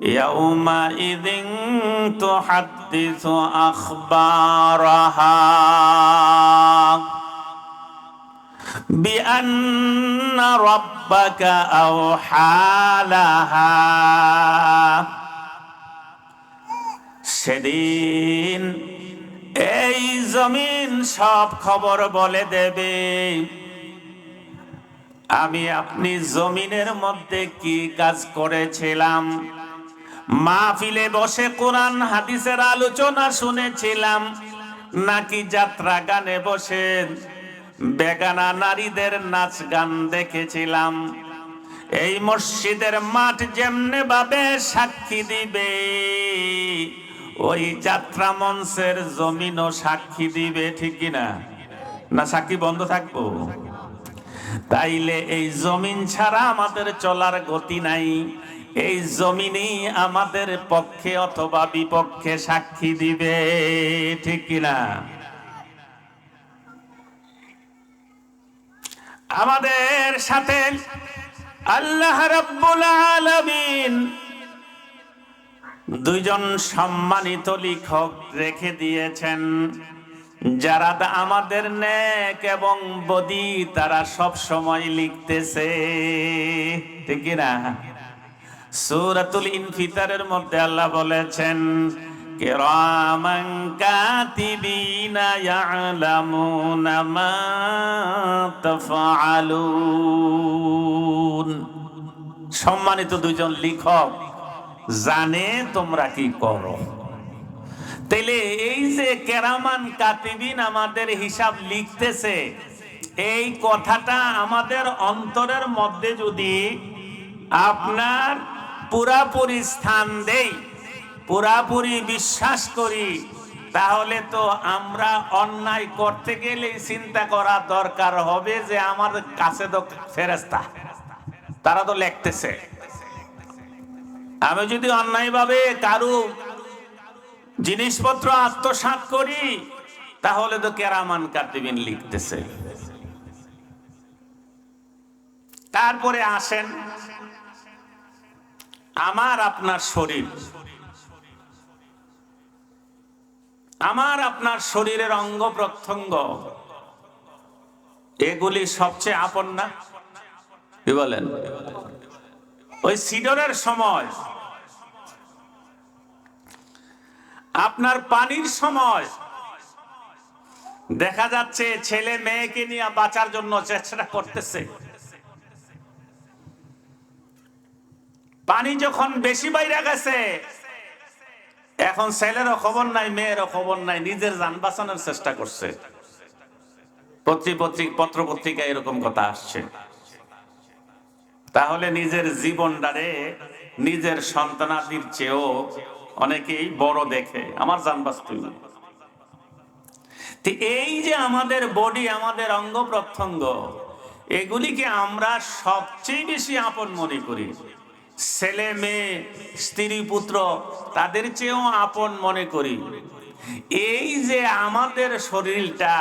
يومئذ تحدث أخبارها بأن ربك أوحى لها সেদিন এই জমিন সব খবর বলে দেবে আমি আপনি জমিনের মধ্যে কি কাজ করেছিলাম মাহফিলে বসে কোরআন, হাদিসের আলোচনা শুনেছিলাম। নাকি যাত্রা গানে বসে বেগানা নারীদের নাচ গান দেখেছিলাম। এই মসজিদের মাঠ যেমনে ভাবে সাক্ষী দিবে, ওই যাত্রা মঞ্চের জমিনও সাক্ষী দিবে, ঠিক কিনা? না, সাক্ষী বন্ধ থাকব? তাইলে এই জমিন ছাড়া আমাদের চলার গতি নাই। এই জমিনই আমাদের পক্ষে অথবা বিপক্ষে সাক্ষী দিবে, ঠিক কিনা? আমাদের সাথে আল্লাহ রাব্বুল আলামিন দুইজন সম্মানিত লেখক রেখে দিয়েছেন, যারা আমাদের নেক এবং বদি তারা সব সময় লিখতেছে, ঠিক না সূরাতুল ইনফিতারের মধ্যে আল্লাহ বলেছেন, কিরামান কাতিবিনা ইয়ালামুনা মা সম্মানিত দুইজন লেখক, জানে তোমরা কি করো? তাইলে এই যে কেরামান কাতিবিন আমাদের হিসাব লিখতেছে, এই কথাটা আমাদের অন্তরের মধ্যে যদি আপনার পুরাপুরি স্থান দেই, পুরাপুরি বিশ্বাস করি, তাহলে তো আমরা অন্যায় করতে গেলে চিন্তা করা দরকার হবে যে আমার কাছে তো ফেরেস্তা তারা তো লিখতেছে। আমি যদি অন্যায়ভাবে কারু জিনিসপত্র আত্মসাৎ করি, তাহলে তো কেরামান কাতিবিন লিখতেছে। তারপরে আসেন আমার আপনার শরীর। আমার আপনার শরীরের অঙ্গ প্রত্যঙ্গ, এগুলি সবচেয়ে আপন না? কি বলেন? ওই সিডরের সময়, আপনার পানির সময়, দেখা যাচ্ছে ছেলে মেয়েকে নিয়ে বাঁচার জন্য চেষ্টা করতেছে। পানি যখন বেশি বাইরে গেছে, এখন ছেলেরও খবর নাই, মেয়েরও খবর নাই, নিজের যান বাঁচানোর চেষ্টা করছে। পত্রিক পত্রিক পত্র পত্রিকায় এরকম কথা আসছে। তাহলে নিজের জীবনটারে নিজের সন্তানাদির চেয়েও অনেকেই বড় দেখে, আমার বাস্তব তো এই যে আমাদের বডি আমাদের অঙ্গ প্রত্যঙ্গ, এগুলিকে আমরা সবচেয়ে বেশি আপন মনে করি। ছেলে, মেয়ে, স্ত্রী, পুত্র, তাদের চেয়েও আপন মনে করি। এই যে আমাদের শরীরটা,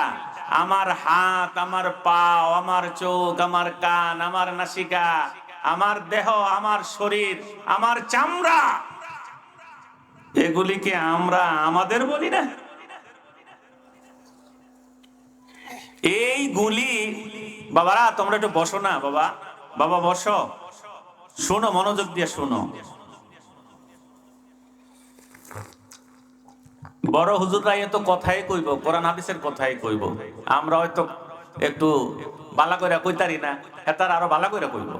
আমার হাত, আমার পা আমার চোখ, আমার কান, আমার নাসিকা, আমার দেহ, আমার শরীর, আমার চামড়া, এগুলিকে আমরা আমাদের বলি না। এইগুলি, বাবারা, তোমরা একটু বসো না, বাবা। বাবা, বসো। শোনো, মনোযোগ দিয়ে শোনো। বড় হুজুররা এত কথাই কইব, কোরআন হাদিসের কথাই কইব। আমরা হয়তো একটু বালা কইরা কইতারি না, এতার আরও বালা কইরা কইব।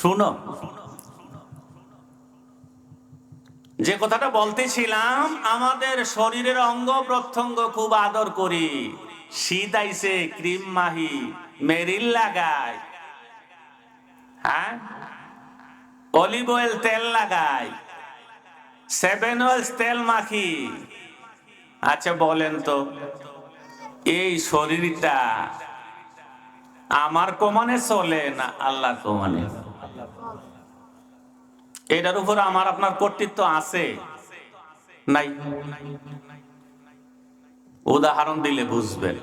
শুনো, যে কথাটা বলতেছিলাম, আমাদের শরীরের অঙ্গ প্রত্যঙ্গ খুব আদর করি। শীত আইছে, ক্রিম মাহি, মেরিল লাগায়। হ্যাঁ? অলিভ অয়েল তেল লাগাই। সেভেন অয়েলস তেল মাখি। আচ্ছা বলেন তো, এই শরীরটা আমার কমানে চলে না আল্লাহর কমানে? এটার উপর আমার আপনার কর্তৃত্ব আছে? নাই। উদাহরণ দিলে বুঝবেন।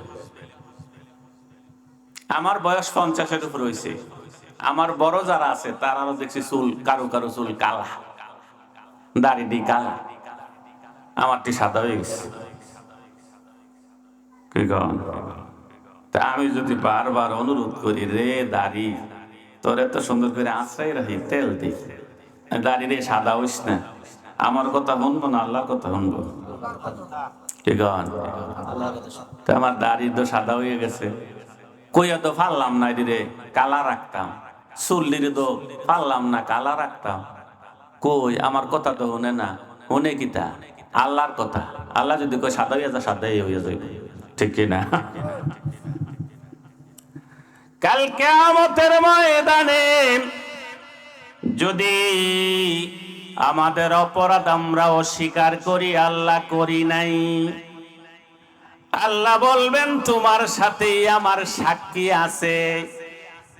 আমার বয়স পঞ্চাশের উপর হয়েছে আমার বড় যারা আছে তারাও দেখছি চুল, কারও কারও চুল কালা। দাড়িটি কালা। আমারটি সাদা হয়ে গেছে। আমি যদি বারবার অনুরোধ করি, রে দাড়ি, তোর এত সুন্দর করে আশ্রয় রাখি, তেল দি। দাড়ি রে সাদা হইস না। আমার কথা শুনব না, আল্লাহর কথা শুনব। আমার দাড়ি তো সাদা হয়ে গেছে। কইয়া তো ফাললাম না রে কালা রাখতাম। চুল্লির ফাললাম না, কালা রাখতাম। কই, আমার কথা তো শুনে না, শুনে কিতা? আল্লাহর কথা। আল্লাহ যদি কই সাদা হইয়া যা সাদাই হইয়া যাইবে। ঠিক না ময়দানে যদি আমাদের অপরাধ আমরা অস্বীকার করি, আল্লাহ করি নাই। আল্লাহ বলবেন, তোমার সাথেই আমার সাক্ষী আছে।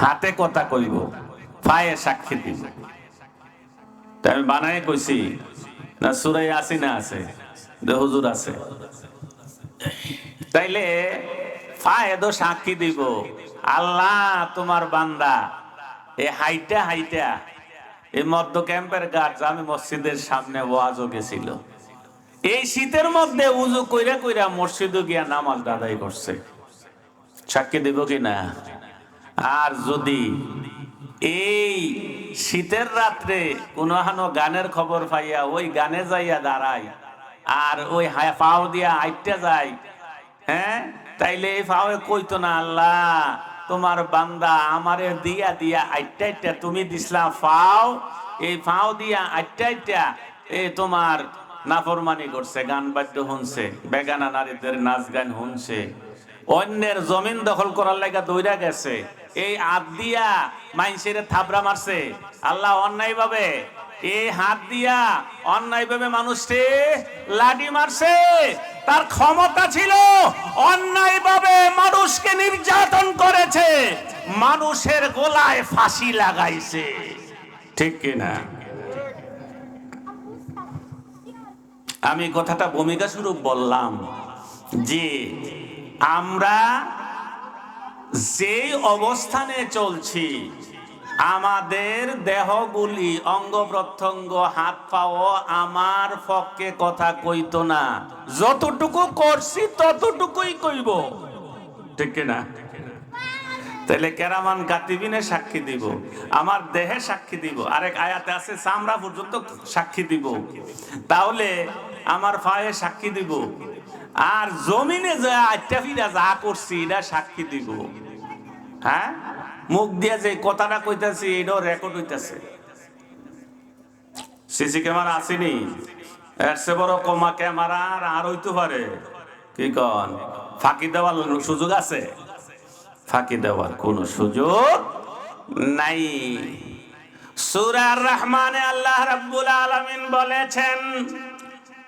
হাতে কথা কইব, পায়ে সাক্ষী দিব। তাই আমি বানায় কইছি, না সুরাই আসি না আছে হুজুর আছে। তাইলে ফায়েদও সাক্ষী দিব, আল্লাহ তোমার বান্দা, এ হাইটা হাইটা এই মধ্য ক্যাম্পের গাছ আমি মসজিদের সামনে ওয়াজও গেছিল। এই শীতের মধ্যে উজু কইরা কইরা মসজিদও গিয়া নামাজ দাদাই করছে। সাক্ষী দিব কি না? আর যদি এই শীতের রাত্রে কোনো হানো গানের খবর পাইয়া ওই গানে যাইয়া দাঁড়ায়, আর ওই পাও দিয়া আইটা যায় হ্যাঁ? তাইলে এই পাও কইতো না, আল্লাহ, তোমার বান্দা আমারে দিয়া দিয়া আইটা আইটা তুমি দিসলা ফাও, এই ফাও দিয়া আইটা আইটা এই তোমার নাফরমানি করছে, গান বাদ্য শুনছে বেগানা নারীদের নাচ গান শুনছে অন্যের জমিন দখল করার লাগা দৌড়া গেছে এই হাত দিয়া মাইনসের থাবরা মারছে। আল্লাহ অন্যায় ভাবে এই হাত দিয়া অন্যায় ভাবে মানুষকে লাডি মারছে। তার ক্ষমতা ছিল অন্যায় ভাবে মানুষকে নির্যাতন করেছে। মানুষের গোলায় ফাঁসি লাগাইছে। ঠিক কিনা আমি কথাটা ভূমিকা স্বরূপ বললাম যে আমরা যে অবস্থানে চলছি, আমাদের দেহগুলি অঙ্গ প্রত্যঙ্গ হাত পাও আমার পক্ষে কথা কইত না। যতটুকু করছি, ততটুকুই কইব। ঠিক না তাহলে কেরামান কাতিবিনে সাক্ষী দিব, আমার দেহে সাক্ষী দিব। আরেক আয়াতে আছে, চামড়া পর্যন্ত সাক্ষী দিব। তাহলে আমার পায়ে সাক্ষী দিব। আর জমিনে যা করছি, এটা সাক্ষী দিব। হ্যাঁ? মুখ দিয়া যে কথাটা কইতাছি, এটাও রেকর্ড হইতাছে। সিসি ক্যামেরা আসেনি। পারে। কি কন? ফাঁকি দেওয়ার সুযোগ আছে? ফাঁকি দেওয়ার কোনো সুযোগ নাই। আল্লাহ রাব্বুল আলামিন বলেছেন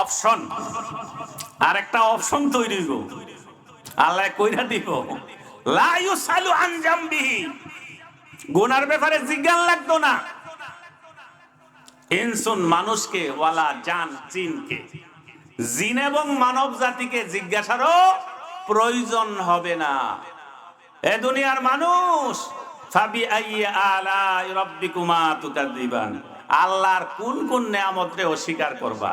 অপশন। আর একটা অপশন তৈরি হইব। আল্লাহ কইরা দিব, লা ইউসালু আন জামবিহি। গুনার ব্যাপারে জিজ্ঞান লাগতো না। ইনসুন মানুষকে, ওয়ালা জান, জিনকে। জিন এবং মানব জাতিকে জিজ্ঞাসারও প্রয়োজন হবে না। এ দুনিয়ার মানুষ, ফাবি আইয়া আলা রাব্বিকুমা তুকাদ্দিবান। আল্লাহর কোন কোন নিয়ামতরে অস্বীকার করবা?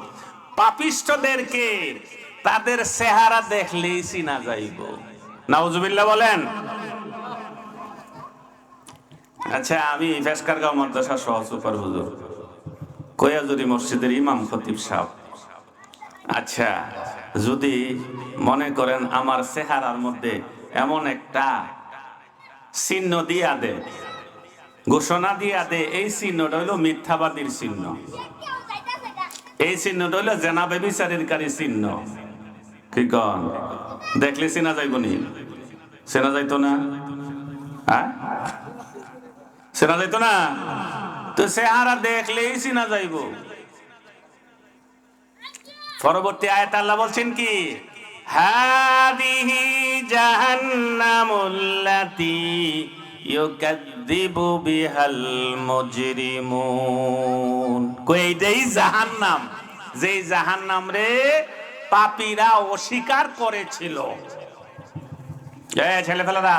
পাপিষ্টদেরকে তাদের চেহারা দেখলেই চিনা যাইব। নাউজুবিল্লাহ বলেন। আচ্ছা আমি ফেসকারগাঁও মাদ্রাসা সহ সুপার হুজুর। কোয়াজুরি মসজিদের ইমাম খতিব সাহেব। আচ্ছা যদি মনে করেন আমার চেহারার মধ্যে এমন একটা চিহ্ন দিয়া দে, ঘোষণা দিয়া দে, এই চিহ্নটা হইল মিথ্যাবাদীর চিহ্ন। এই চিহ্নটা হইল জেনা বেবিচারীরকারী চিহ্ন। কি কন? দেখলে চেনা যাইব নি চেনা যাইতো না? হ্যাঁ চেনা যাইতো না? তো চেহারা দেখলেই চিনা যাইব। পরবর্তী আয়াত আল্লাহ বলছেন কি? হাদিহি জাহান্নামুল্লাতি ইউকাদ্দিবু বিহাল মুজরিমুন কই এইটাই জাহান্নাম, যেই জাহান্নাম রে পাপীরা অস্বীকার করেছিল। এ ছেলেফেলেরা,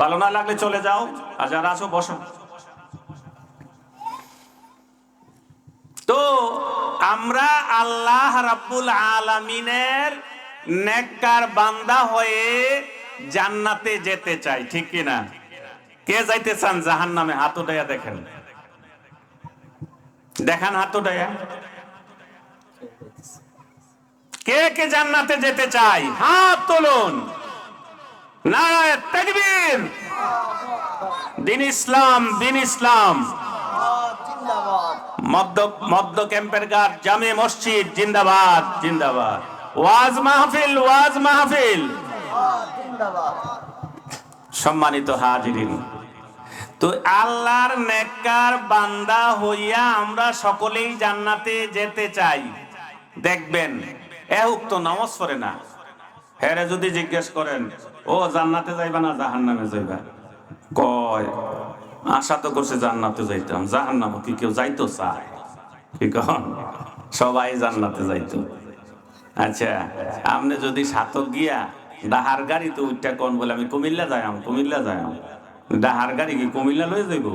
ভালো না লাগলে চলে যাও, আর যারা আছো বসো। তো আমরা আল্লাহ রাব্বুল আলামিনের নেককার বান্দা হয়ে জান্নাতে যেতে চাই, ঠিক কি না কে যাইতে চান জাহান্নামে হাত উঠাইয়া দেখেন। দেখান হাত উঠাইয়া। কে কে জান্নাতে যেতে চাই হাত তুলুন। নারায় তাকবীর। দিন ইসলাম দিন ইসলাম। মধ্য ক্যাম্পের ঘাট, জামে মসজিদ, জিন্দাবাদ জিন্দাবাদ। ওয়াজ মাহফিল ওয়াজ মাহফিল। সম্মানিত হাজিরিন। তো আল্লাহর নেককার বান্দা হইয়া আমরা সকলেই জান্নাতে যেতে চাই। দেখবেন, এ উক্ত নামাজ পড়ে না। হেরে যদি জিজ্ঞেস করেন, ও, জান্নাতে যাইবা না জাহান্নামে যাইবা? কয়, আশা তো করছে জান্নাতে যাইতাম। জাহান্নামে কি কেউ যাইতো চায়? কি কন? সবাই জান্নাতে যাইতো। আচ্ছা আপনি যদি সাতক গিয়া ডাহার গাড়ি তো উঠটা কোন বলে, আমি কুমিল্লা যাইম কুমিল্লা যাইম ডাহার গাড়ি কি কুমিল্লা লয়ে যাইব?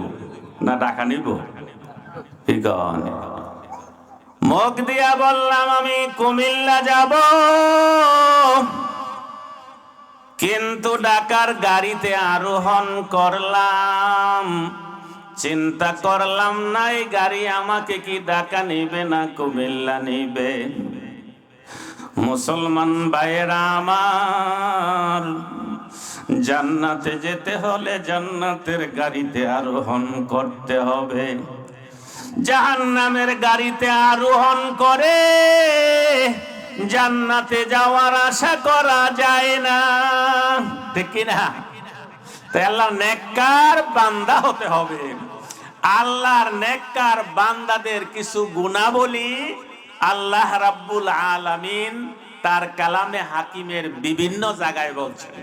না ডাকা নিব? কি কন? মুখ দিয়া বললাম, আমি কুমিল্লা যাব। কিন্তু ডাকার গাড়িতে আরোহণ করলাম। চিন্তা করলাম না এই গাড়ি আমাকে কি ডাকা নিবে না কুমিল্লা নিবে? মুসলমান ভাইয়েরা আমার, জান্নাতে যেতে হলে জান্নাতের গাড়িতে আরোহণ করতে হবে। জাহান্নামের গাড়িতে আরোহণ করে জান্নাতে যাওয়ার আশা করা যায় না। ঠিক না আল্লাহ নেককার বান্দা হতে হবে। আল্লাহর নেককার বান্দাদের কিছু গুণাবলী আল্লাহ রাব্বুল আলামিন তার কালামে হাকিমের বিভিন্ন জায়গায় বলছেন।